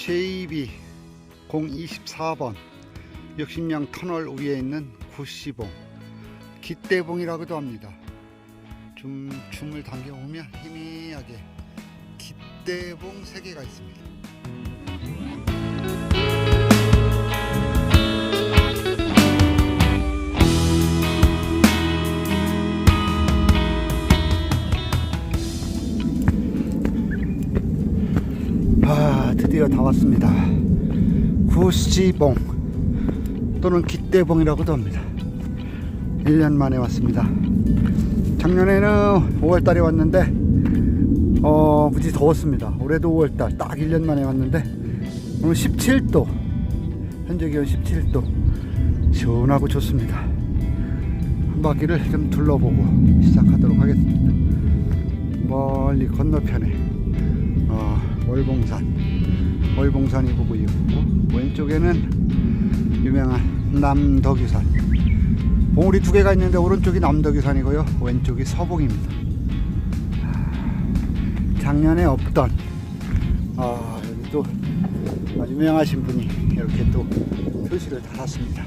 JB 024번 역심양 터널 위에 있는 구시봉 깃대봉이라고도 합니다. 좀 줌을 당겨보면 희미하게 깃대봉 세 개가 있습니다. 다 왔습니다. 구시봉 또는 깃대봉이라고도 합니다. 1년 만에 왔습니다. 작년에는 5월달에 왔는데 어 무지 더웠습니다. 올해도 5월달 딱 1년 만에 왔는데 오늘 17도 현재 기온 17도 시원하고 좋습니다. 한 바퀴를 좀 둘러보고 시작하도록 하겠습니다. 멀리 건너편에 어, 월봉산 월봉산이 보고 있고 왼쪽에는 유명한 남덕유산. 봉우리 두 개가 있는데 오른쪽이 남덕유산이고요. 왼쪽이 서봉입니다. 아, 작년에 없던 아, 여기 또 유명하신 분이 이렇게 또 표시를 달았습니다.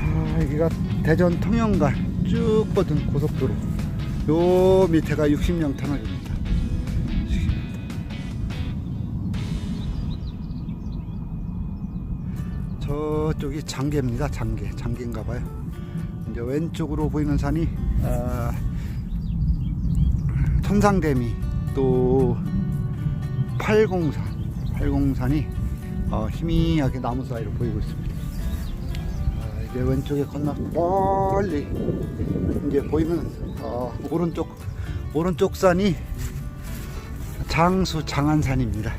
아, 여기가 대전 통영간 쭉 뻗은 고속도로. 요 밑에가 60명 터널입니다 저쪽이 장계입니다. 장계, 장계인가 봐요. 이제 왼쪽으로 보이는 산이 아, 천상대미 또 팔공산, 팔공산이 어, 희미하게 나무 사이로 보이고 있습니다. 아, 이제 왼쪽에 건너 멀리 이제 보이는 어, 오른쪽 오른쪽 산이 장수 장안산입니다.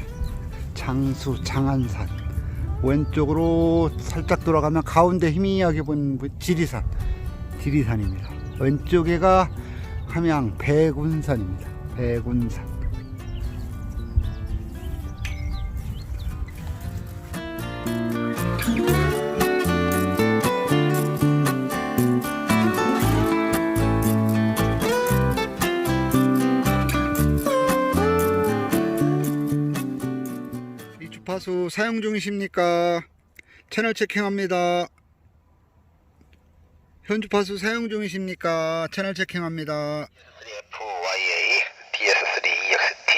장수 장안산. 왼쪽으로 살짝 돌아가면 가운데 희미하게 보이는 지리산. 지리산입니다. 왼쪽에가 함양 배군산입니다. 배군산. 이 주파수 사용 중이십니까? 채널 체킹합니다. 현 주파수 사용 중이십니까? 채널 체킹합니다. FYA DS3 EXT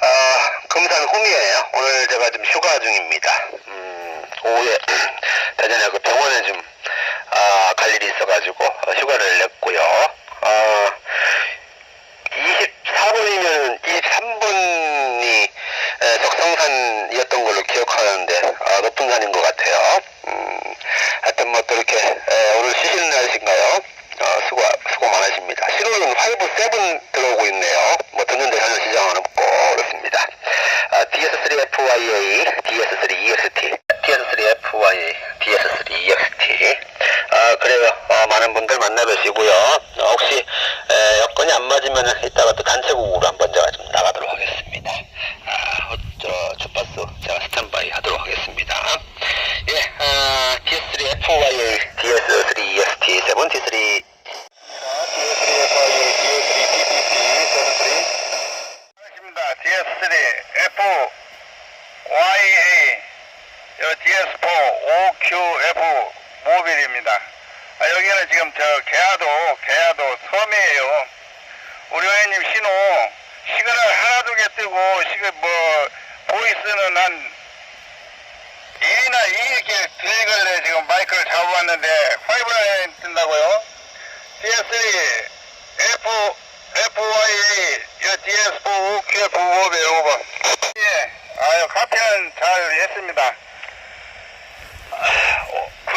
아, 금산 후미에요. 오늘 제가 좀 휴가 중입니다. 음, 오후에 대전에 그 병원에 좀 아, 갈 일이 있어가지고 어, 휴가를 냈고요. 아, 24분이면 23분이 적성 산이었던 걸로 기억하는데 아, 높은 산인 것 같아요. 음, 하여튼 뭐 또 이렇게 에, 오늘 쉬시는 날이신가요? 어, 수고 수고 많으십니다. 신호는 5, 7 들어오고 있네요. 뭐 듣는데 전혀 지장은 없고 그렇습니다. 아, DS3FYA, DS3EXT, DS3FYA, DS3EXT. 아, 그래요. 어, 많은 분들 만나 뵈시고요. 어, 혹시 에, 여건이 안 맞으면 이따가 또 단체국으로 한번 제가 좀 나가도록 하겠습니다. 아, 어, 저 주파수 제가 스탠바이 하도록 하겠습니다. 예, 아, DS3FYA, DS3EST, 73 반갑습니다. DS3 FYA DS4 OQF 모빌입니다. 아, 여기는 지금 저 개화도 개화도 섬이에요. 우리 회원님 신호 시그널 하나 두 개 뜨고 시그 뭐 보이스는 한 1이나 2 이렇게 들걸래 지금 마이크를 잡아봤는데 5라인 뜬다고요? DS3 F FYA 여 DS4 QF 모빌 오버 예 아유 카피는 잘 했습니다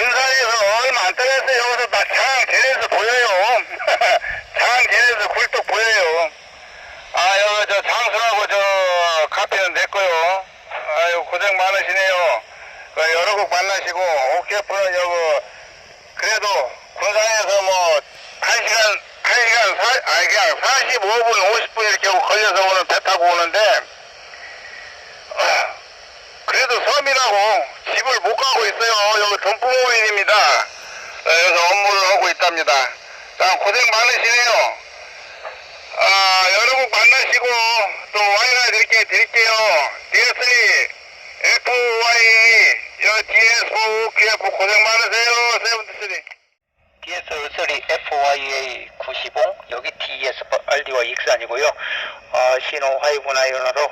군산에서 얼마 안 떨어졌어요 여기서 막 장안 계에서 보여요. 장안 계에서 굴뚝 보여요. 아 여기 저 장수하고 저 카피는 됐고요. 아유 고생 많으시네요. 그 여러 곡 만나시고 오케프는 여기 그래도 군산에서 뭐, 한 시간, 한 시간, 사, 아니, 그냥 45분, 50분 이렇게 걸려서 오는 바랍니다. 자, 고생 많으시네요. 아, 여러분 만나시고 또 와이나 이렇게 드릴게요. DSA, FOI, 여 DSO, QF 고생 많으세요. 세븐틴3 DSO3 FOIA 95 여기 DES RD와 익산이고요. 어, 아, 신호 화이브나 이온으로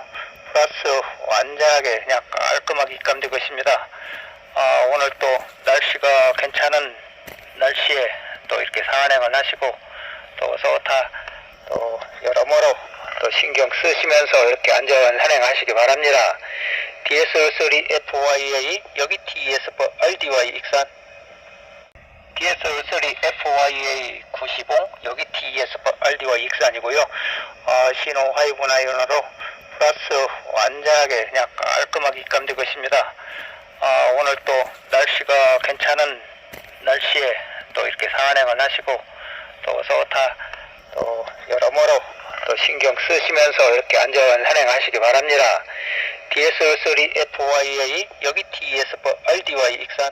플러스 완전하게 그냥 깔끔하게 입감되고 있습니다. 어, 오늘 또 날씨가 괜찮은 날씨에 또 이렇게 상한행을 하시고 또 소타 또 여러모로 또 신경 쓰시면서 이렇게 안전 산행하시기 바랍니다. DSR3 FYA 여기 TES RDY 익산 DSR3 FYA 95 여기 TES RDY 익산이고요. 어, 신호 화이브 나이온으로 플러스 완전하게 그냥 깔끔하게 입감되고 있습니다. 어, 오늘 또 날씨가 괜찮은 날씨에 또 이렇게 상한행을 하시고 또 소타 또 여러모로 또 신경 쓰시면서 이렇게 안전 산행하시기 바랍니다. DSR3 FYA 여기 TES RDY 익산